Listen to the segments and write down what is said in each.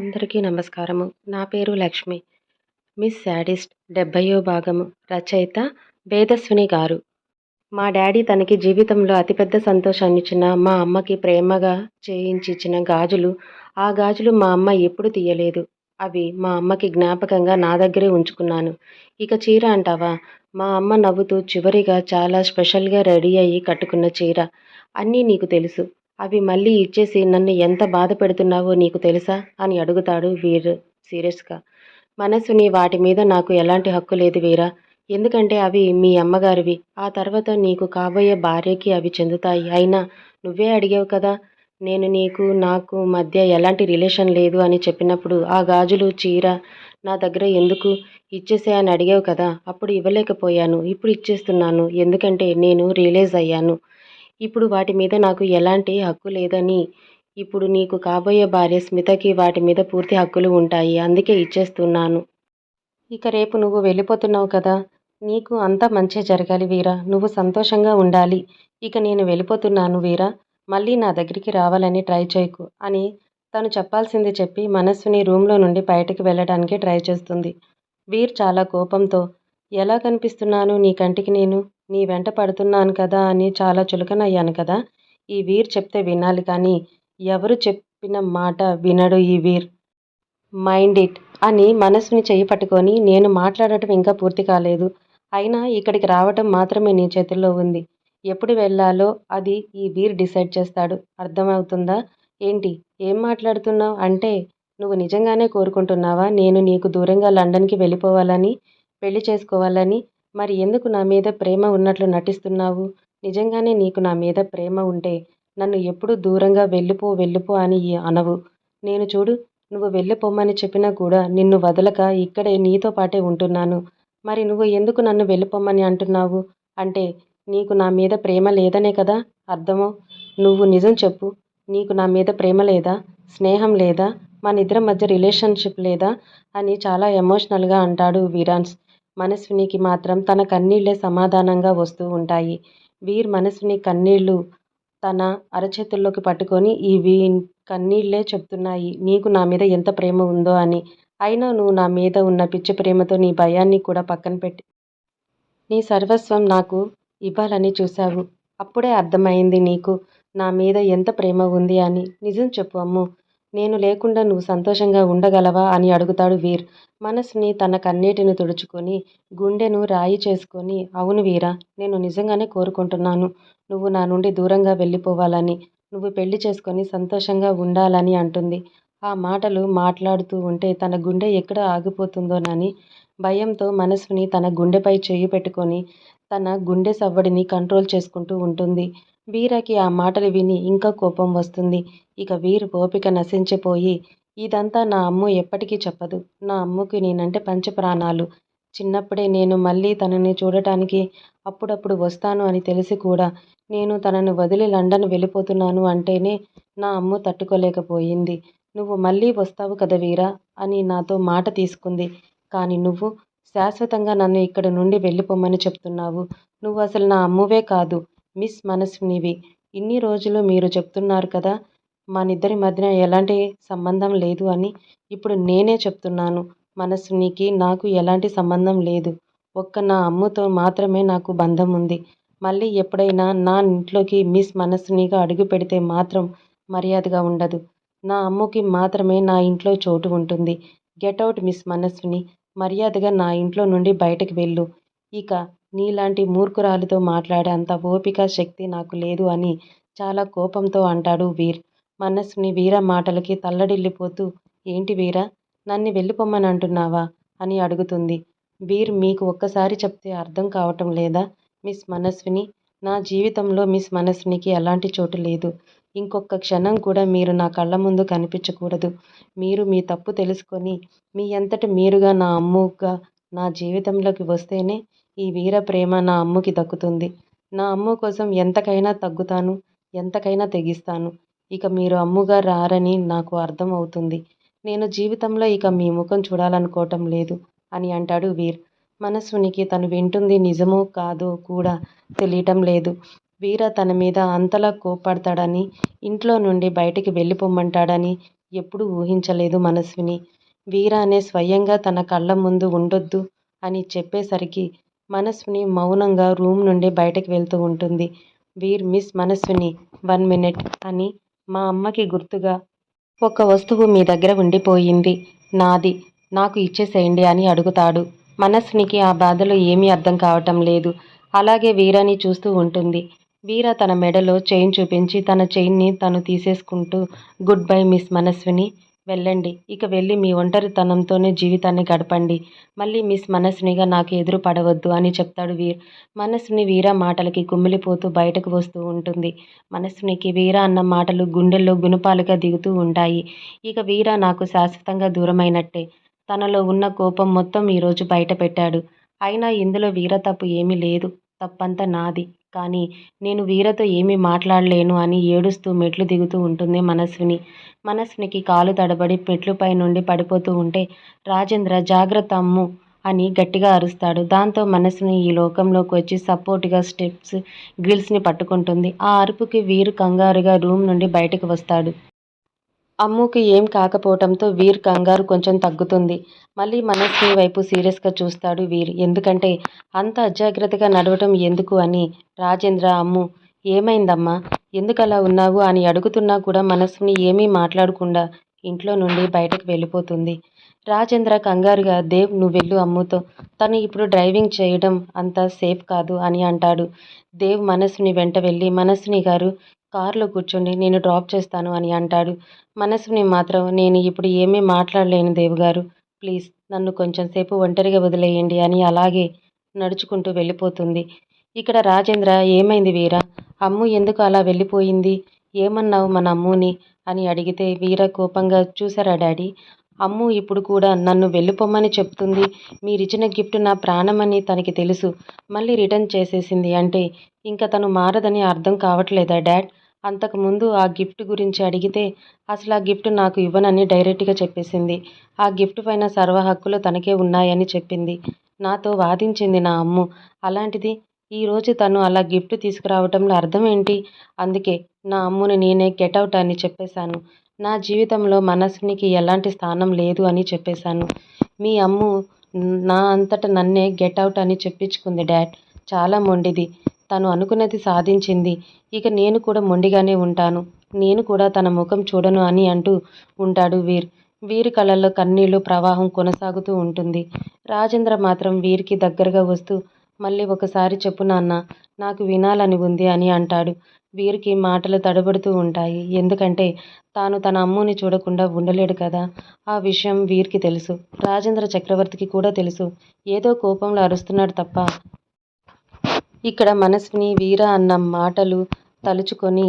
అందరికీ నమస్కారము. నా పేరు లక్ష్మి. మిస్ శాడిస్ట్ డెబ్భైయో భాగము రచయిత వేదస్విని గారు. మా డాడీ తనకి జీవితంలో అతిపెద్ద సంతోషాన్నిచ్చిన మా అమ్మకి ప్రేమగా చేయించిచ్చిన గాజులు ఆ గాజులు మా అమ్మ ఎప్పుడు తీయలేదు. అవి మా అమ్మకి జ్ఞాపకంగా నా దగ్గరే ఉంచుకున్నాను. ఇక చీర అంటావా? మా అమ్మ నవ్వుతూ చివరిగా చాలా స్పెషల్గా రెడీ అయ్యి కట్టుకున్న చీర. అన్నీ నీకు తెలుసు. అవి మళ్ళీ ఇచ్చేసి నన్ను ఎంత బాధ పెడుతున్నావో నీకు తెలుసా? అని అడుగుతాడు వీర్ సీరియస్గా. మనసుని వాటి మీద నాకు ఎలాంటి హక్కు లేదు వీరా. ఎందుకంటే అవి మీ అమ్మగారివి. ఆ తర్వాత నీకు కాబోయే భార్యకి అవి చెందుతాయి. అయినా నువ్వే అడిగావు కదా నేను నీకు నాకు మధ్య ఎలాంటి రిలేషన్ లేదు అని చెప్పినప్పుడు ఆ గాజులు చీర నా దగ్గర ఎందుకు ఇచ్చేసే అని అడిగావు కదా అప్పుడు ఇవ్వలేకపోయాను. ఇప్పుడు ఇచ్చేస్తున్నాను. ఎందుకంటే నేను రియలైజ్ అయ్యాను. ఇప్పుడు వాటి మీద నాకు ఎలాంటి హక్కు లేదని. ఇప్పుడు నీకు కాబోయే భార్య స్మితకి వాటి మీద పూర్తి హక్కులు ఉంటాయి అందుకే ఇచ్చేస్తున్నాను. ఇక రేపు నువ్వు వెళ్ళిపోతున్నావు కదా? నీకు అంతా మంచే జరగాలి వీరా. నువ్వు సంతోషంగా ఉండాలి. ఇక నేను వెళ్ళిపోతున్నాను వీరా. మళ్ళీ నా దగ్గరికి రావాలని ట్రై చేయకు అని తను చెప్పాల్సింది చెప్పి మనస్సుని రూమ్లో నుండి బయటకు వెళ్ళడానికి ట్రై చేస్తుంది. వీర్ చాలా కోపంతో ఎలా కనిపిస్తున్నాను నీ కంటికి నేను? నీ వెంట పడుతున్నాను కదా అని చాలా చులకనయ్యాను కదా. ఈ వీర్ చెప్తే వినాలి కానీ ఎవరు చెప్పిన మాట వినడు ఈ వీర్. మైండ్ ఇట్ అని మనసుని చేయి పట్టుకొని నేను మాట్లాడటం ఇంకా పూర్తి కాలేదు. అయినా ఇక్కడికి రావటం మాత్రమే నీ చేతుల్లో ఉంది. ఎప్పుడు వెళ్ళాలో అది ఈ వీర్ డిసైడ్ చేస్తాడు. అర్థమవుతుందా? ఏంటి? ఏం మాట్లాడుతున్నావు? అంటే నువ్వు నిజంగానే కోరుకుంటున్నావా? నేను నీకు దూరంగా లండన్కి వెళ్ళిపోవాలని పెళ్ళి చేసుకోవాలని మరి ఎందుకు నా మీద ప్రేమ ఉన్నట్లు నటిస్తున్నావు? నిజంగానే నీకు నా మీద ప్రేమ ఉంటే నన్ను ఎప్పుడు దూరంగా వెళ్ళిపో వెళ్ళిపో అని అనవు. నేను చూడు నువ్వు వెళ్ళిపోమని చెప్పినా కూడా నిన్ను వదలక ఇక్కడే నీతో పాటే ఉంటున్నాను. మరి నువ్వు ఎందుకు నన్ను వెళ్ళిపోమని అంటున్నావు? అంటే నీకు నా మీద ప్రేమ లేదనే కదా అర్థమో? నువ్వు నిజం చెప్పు. నీకు నా మీద ప్రేమ లేదా? స్నేహం లేదా? మన ఇద్దరి మధ్య రిలేషన్షిప్ లేదా? అని చాలా ఎమోషనల్గా అంటాడు వీరాన్స్. మనస్వినికి మాత్రం తన కన్నీళ్ళే సమాధానంగా వస్తూ ఉంటాయి. వీర్ మనస్విని కన్నీళ్ళు తన అరచేతుల్లోకి పట్టుకొని ఈ వీ కన్నీళ్ళే చెప్తున్నాయి. నీకు నా మీద ఎంత ప్రేమ ఉందో అని. అయినా నువ్వు నా మీద ఉన్న పిచ్చి ప్రేమతో నీ భయాన్ని కూడా పక్కన పెట్టి నీ సర్వస్వం నాకు ఇవ్వాలని చూశావు. అప్పుడే అర్థమైంది నీకు నా మీద ఎంత ప్రేమ ఉంది అని. నిజం చెప్పు అమ్ము. నేను లేకుండా నువ్వు సంతోషంగా ఉండగలవా అని అడుగుతాడు వీర్. మనసుని తన కన్నీటిని తుడుచుకొని గుండెను రాయి చేసుకొని అవును వీరా నేను నిజంగానే కోరుకుంటున్నాను. నువ్వు నా నుండి దూరంగా వెళ్ళిపోవాలని నువ్వు పెళ్ళి చేసుకొని సంతోషంగా ఉండాలని అంటుంది. ఆ మాటలు మాట్లాడుతూ ఉంటే తన గుండె ఎక్కడ ఆగిపోతుందోనని భయంతో మనసుని తన గుండెపై చేయి పెట్టుకొని తన గుండె సవ్వడిని కంట్రోల్ చేసుకుంటూ ఉంటుంది. వీరకి ఆ మాటలు విని ఇంకా కోపం వస్తుంది. ఇక వీరు ఓపిక నశించిపోయి ఇదంతా నా అమ్మ ఎప్పటికీ చెప్పదు. నా అమ్మకి నేనంటే పంచప్రాణాలు. చిన్నప్పుడే నేను మళ్ళీ తనని చూడటానికి అప్పుడప్పుడు వస్తాను అని తెలిసి కూడా నేను తనను వదిలి లండన్ వెళ్ళిపోతున్నాను అంటేనే నా అమ్మ తట్టుకోలేకపోయింది. నువ్వు మళ్ళీ వస్తావు కదా వీరా అని నాతో మాట తీసుకుంది. కానీ నువ్వు శాశ్వతంగా నన్ను ఇక్కడ నుండి వెళ్ళిపోమని చెప్తున్నావు. నువ్వు అసలు నా అమ్మువే కాదు. మిస్ మనస్వినివి. ఇన్ని రోజులు మీరు చెప్తున్నారు కదా మనిద్దరి మధ్యన ఎలాంటి సంబంధం లేదు అని ఇప్పుడు నేనే చెప్తున్నాను. మనస్వినికి నాకు ఎలాంటి సంబంధం లేదు. ఒక్క నా అమ్మతో మాత్రమే నాకు బంధం ఉంది. మళ్ళీ ఎప్పుడైనా నా ఇంట్లోకి మిస్ మనస్వినిగా అడుగు పెడితే మాత్రం మర్యాదగా ఉండదు. నా అమ్మకి మాత్రమే నా ఇంట్లో చోటు ఉంటుంది. Get out miss Manaswini. మర్యాదగా నా ఇంట్లో నుండి బయటకు వెళ్ళు. ఇక నీలాంటి మూర్ఖురాలితో మాట్లాడే అంత ఓపిక శక్తి నాకు లేదు అని చాలా కోపంతో అంటాడు వీర్. మనస్సుని వీర మాటలకి తల్లడిల్లిపోతూ ఏంటి వీరా? నన్ను వెళ్ళిపోమ్మని అంటున్నావా? అని అడుగుతుంది. వీర్ మీకు ఒక్కసారి చెప్తే అర్థం కావటం లేదా? మిస్ మనస్విని నా జీవితంలో మిస్ మనస్వినికి ఎలాంటి చోటు లేదు. ఇంకొక క్షణం కూడా మీరు నా కళ్ళ ముందు కనిపించకూడదు. మీరు మీ తప్పు తెలుసుకొని మీ అంతటి మీరుగా నా అమ్ముగా నా జీవితంలోకి వస్తేనే ఈ వీర ప్రేమ నా అమ్ముకి దక్కుతుంది. నా అమ్ము కోసం ఎంతకైనా తగ్గుతాను ఎంతకైనా తెగిస్తాను. ఇక మీరు అమ్ముగా రారని నాకు అర్థం అవుతుంది. నేను జీవితంలో ఇక మీ ముఖం చూడాలనుకోవటం లేదు అని అంటాడు వీర్. మనస్సునికి తను వింటుంది నిజమో కాదో కూడా తెలియటం లేదు. వీర తన మీద అంతలా కోప్పడతాడని ఇంట్లో నుండి బయటికి వెళ్ళిపోమ్మంటాడని ఎప్పుడూ ఊహించలేదు మనస్విని. వీరానే స్వయంగా తన కళ్ళ ముందు ఉండొద్దు అని చెప్పేసరికి మనస్విని మౌనంగా రూమ్ నుండి బయటకు వెళ్తూ ఉంటుంది. వీర్ మిస్ మనస్విని వన్ మినిట్ అని మా అమ్మకి గుర్తుగా ఒక వస్తువు మీ దగ్గర ఉండిపోయింది. నాది. నాకు ఇచ్చేసేయండి అని అడుగుతాడు. మనస్వినికి ఆ బాధలో ఏమీ అర్థం కావటం లేదు. అలాగే వీరాని చూస్తూ ఉంటుంది. వీర తన మెడలో చైన్ చూపించి తన చైన్ని తను తీసేసుకుంటూ గుడ్ బై మిస్ మనస్విని. వెళ్ళండి. ఇక వెళ్ళి మీ ఒంటరితనంతోనే జీవితాన్ని గడపండి. మళ్ళీ మిస్ మనస్వినిగా నాకు ఎదురు పడవద్దు అని చెప్తాడు వీర్. మనస్విని వీరా మాటలకి గుమ్మిలిపోతూ బయటకు వస్తూ ఉంటుంది. మనస్వినికి వీరా అన్న మాటలు గుండెల్లో గుణపాలుగా దిగుతూ ఉంటాయి. ఇక వీర నాకు శాశ్వతంగా దూరమైనట్టే. తనలో ఉన్న కోపం మొత్తం ఈరోజు బయటపెట్టాడు. అయినా ఇందులో వీర తప్పు ఏమీ లేదు. తప్పంతా నాది. కానీ నేను వీరతో ఏమీ మాట్లాడలేను అని ఏడుస్తూ మెట్లు దిగుతూ ఉంటుంది మనస్విని. మనస్వినికి కాలు తడబడి మెట్లుపై నుండి పడిపోతూ ఉంటే రాజేంద్ర జాగ్రత్త అమ్ము అని గట్టిగా అరుస్తాడు. దాంతో మనసుని ఈ లోకంలోకి వచ్చి సపోర్ట్గా స్టెప్స్, గ్రిల్స్ని పట్టుకుంటుంది. ఆ అరుపుకి వీరు కంగారుగా రూమ్ నుండి బయటకు వస్తాడు. అమ్ముకి ఏం కాకపోవటంతో వీర్ కంగారు కొంచెం తగ్గుతుంది. మళ్ళీ మనస్విని వైపు సీరియస్గా చూస్తాడు వీర్. ఎందుకంటే అంత అజాగ్రత్తగా నడవటం ఎందుకు అని రాజేంద్ర అమ్ము ఏమైందమ్మా? ఎందుకలా ఉన్నావు అని అడుగుతున్నా కూడా మనస్సుని ఏమీ మాట్లాడకుండా ఇంట్లో నుండి బయటకు వెళ్ళిపోతుంది. రాజేంద్ర కంగారుగా దేవ్ వెళ్ళు అమ్ముతో. తను ఇప్పుడు డ్రైవింగ్ చేయడం అంత సేఫ్ కాదు అని అంటాడు. దేవ్ మనస్సుని వెంట వెళ్ళి మనస్సుని గారు కారులో కూర్చోండి. నేను డ్రాప్ చేస్తాను అని అంటాడు. మనసుని మాత్రం నేను ఇప్పుడు ఏమీ మాట్లాడలేను దేవుగారు ప్లీజ్ నన్ను కొంచెం సేపు ఒంటరిగా వదిలేయండి అని అలాగే నడుచుకుంటూ వెళ్ళిపోతుంది. ఇక్కడ రాజేంద్ర ఏమైంది వీరా? అమ్ము ఎందుకు అలా వెళ్ళిపోయింది? ఏమన్నావు మన అమ్ముని? అని అడిగితే వీర కోపంగా చూసారా డాడీ? అమ్ము ఇప్పుడు కూడా నన్ను వెళ్ళిపోమ్మని చెప్తుంది. మీరిచ్చిన గిఫ్ట్ నా ప్రాణమని తనకి తెలుసు. మళ్ళీ రిటర్న్ చేసేసింది అంటే ఇంకా తను మారదని అర్థం కావట్లేదా డాడ్? అంతకుముందు ఆ గిఫ్ట్ గురించి అడిగితే అసలు ఆ గిఫ్ట్ నాకు ఇవ్వనని డైరెక్ట్గా చెప్పేసింది. ఆ గిఫ్ట్ పైన సర్వ హక్కులు తనకే ఉన్నాయని చెప్పింది. నాతో వాదించింది నా అమ్ము. అలాంటిది ఈరోజు తను అలా గిఫ్ట్ తీసుకురావటంలో అర్థం ఏంటి? అందుకే నా అమ్ముని నేనే గెటౌట్ అని చెప్పేశాను. నా జీవితంలో మనసునికి ఎలాంటి స్థానం లేదు అని చెప్పేశాను. మీ అమ్ము నా అంతట నన్నే గెటౌట్ అని చెప్పించుకుంది డాడ్. చాలా మొండిది. తను అనుకున్నది సాధించింది. ఇక నేను కూడా మొండిగానే ఉంటాను. నేను కూడా తన ముఖం చూడను అని అంటూ ఉంటాడు వీర్. వీరి కళ్ళల్లో కన్నీళ్ళు ప్రవాహం కొనసాగుతూ ఉంటుంది. రాజేంద్ర మాత్రం వీరికి దగ్గరగా వస్తూ మళ్ళీ ఒకసారి చెప్పు నాన్న నాకు వినాలని ఉంది అని అంటాడు. వీరికి మాటలు తడబడుతూ ఉంటాయి. ఎందుకంటే తాను తన అమ్ముని చూడకుండా ఉండలేడు కదా! ఆ విషయం వీరికి తెలుసు. రాజేంద్ర చక్రవర్తికి కూడా తెలుసు. ఏదో కోపంలో అరుస్తున్నాడు తప్ప ఇక్కడ మనస్విని వీర అన్న మాటలు తలుచుకొని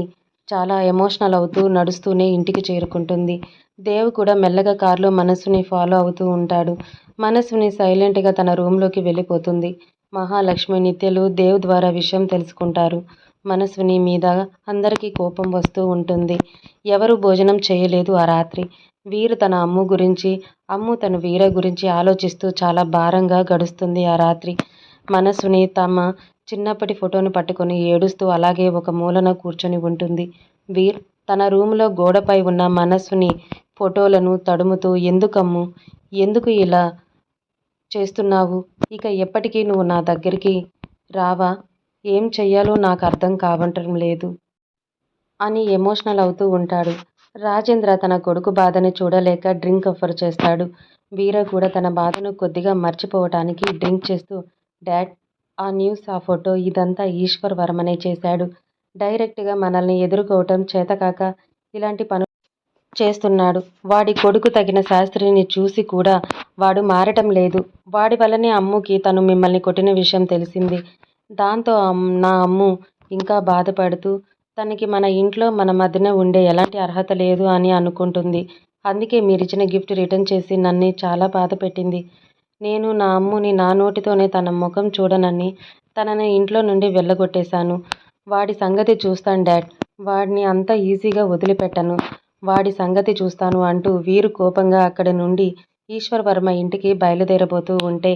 చాలా ఎమోషనల్ అవుతూ నడుస్తూనే ఇంటికి చేరుకుంటుంది. దేవ్ కూడా మెల్లగా కారులో మనసుని ఫాలో అవుతూ ఉంటాడు. మనసుని సైలెంట్గా తన రూంలోకి వెళ్ళిపోతుంది. మహాలక్ష్మి, నిత్యలు దేవ్ ద్వారా విషయం తెలుసుకుంటారు. మనస్విని మీద అందరికీ కోపం వస్తూ ఉంటుంది. ఎవరు భోజనం చేయలేదు ఆ రాత్రి. వీరు తన అమ్ము గురించి, అమ్ము తన వీర గురించి ఆలోచిస్తూ చాలా భారంగా గడుస్తుంది ఆ రాత్రి. మనసుని తమ చిన్నప్పటి ఫోటోను పట్టుకొని ఏడుస్తూ అలాగే ఒక మూలన కూర్చొని ఉంటుంది. వీర్ తన రూములో గోడపై ఉన్న మనస్సుని ఫోటోలను తడుముతూ ఎందుకమ్ము? ఎందుకు ఇలా చేస్తున్నావు? ఇక ఎప్పటికీ నువ్వు నా దగ్గరికి రావా? ఏం చెయ్యాలో నాకు అర్థం కావటం లేదు అని ఎమోషనల్ అవుతూ ఉంటాడు. రాజేంద్ర తన కొడుకు బాధని చూడలేక డ్రింక్ ఆఫర్ చేస్తాడు. వీర కూడా తన బాధను కొద్దిగా మర్చిపోవటానికి డ్రింక్ చేస్తూ డాడ్ ఆ న్యూస్ ఆ ఫోటో ఇదంతా ఈశ్వర్ వర్మనే చేశాడు. డైరెక్ట్గా మనల్ని ఎదుర్కోవటం చేతకాక ఇలాంటి పనులు చేస్తున్నాడు. వాడి కొడుకు తగిన శాస్త్రిని చూసి కూడా వాడు మారటం లేదు. వాడి వల్లనే అమ్ముకి తను మిమ్మల్ని కొట్టిన విషయం తెలిసింది. దాంతో నా అమ్ము ఇంకా బాధపడుతూ తనకి మన ఇంట్లో మన మధ్యన ఉండే ఎలాంటి అర్హత లేదు అని అనుకుంటుంది. అందుకే మీరిచ్చిన గిఫ్ట్ రిటర్న్ చేసి నన్ను చాలా బాధపెట్టింది. నేను నా అమ్ముని నా నోటితోనే తన ముఖం చూడనని తనని ఇంట్లో నుండి వెళ్ళగొట్టేశాను. వాడి సంగతి చూస్తాను డాడ్. వాడిని అంత ఈజీగా వదిలిపెట్టను. వాడి సంగతి చూస్తాను అంటూ వీరు కోపంగా అక్కడి నుండి ఈశ్వరవర్మ ఇంటికి బయలుదేరబోతూ ఉంటే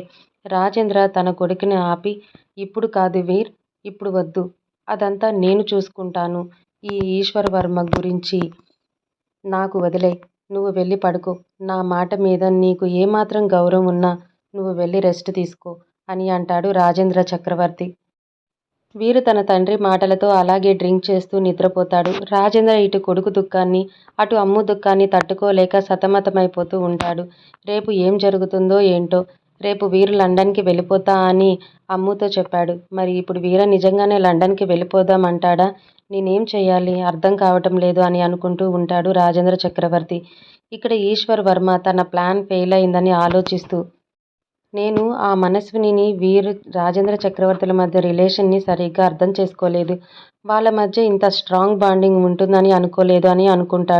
రాజేంద్ర తన కొడుకుని ఆపి ఇప్పుడు కాదు వీర్. ఇప్పుడు వద్దు. అదంతా నేను చూసుకుంటాను. ఈ ఈశ్వరవర్మ గురించి నాకు వదిలే నువ్వు వెళ్ళి పడుకో నా మాట మీద నీకు ఏమాత్రం గౌరవం ఉన్నా నువ్వు వెళ్ళి రెస్ట్ తీసుకో అని అంటాడు రాజేంద్ర చక్రవర్తి. వీరు తన తండ్రి మాటలతో అలాగే డ్రింక్ చేస్తూ నిద్రపోతాడు. రాజేంద్ర ఇటు కొడుకు దుఃఖాన్ని అటు అమ్ము దుఃఖాన్ని తట్టుకోలేక సతమతమైపోతూ ఉంటాడు. రేపు ఏం జరుగుతుందో ఏంటో రేపు వీరు లండన్కి వెళ్ళిపోతా అని అమ్ముతో చెప్పాడు. మరి ఇప్పుడు వీర నిజంగానే లండన్కి వెళ్ళిపోదామంటాడా నేనేం చేయాలి? అర్థం కావటం లేదు అని అనుకుంటూ ఉంటాడు రాజేంద్ర చక్రవర్తి. ఇక్కడ ఈశ్వర్ వర్మ తన ప్లాన్ ఫెయిల్ అయిందని ఆలోచిస్తూ నేను ఆ మనస్వినిని వీరు రాజేంద్ర చక్రవర్తుల మధ్య రిలేషన్ని సరిగ్గా అర్థం చేసుకోలేదు. వాళ్ళ మధ్య ఇంత స్ట్రాంగ్ బాండింగ్ ఉంటుందని అనుకోలేదు అని అనుకుంటాడు.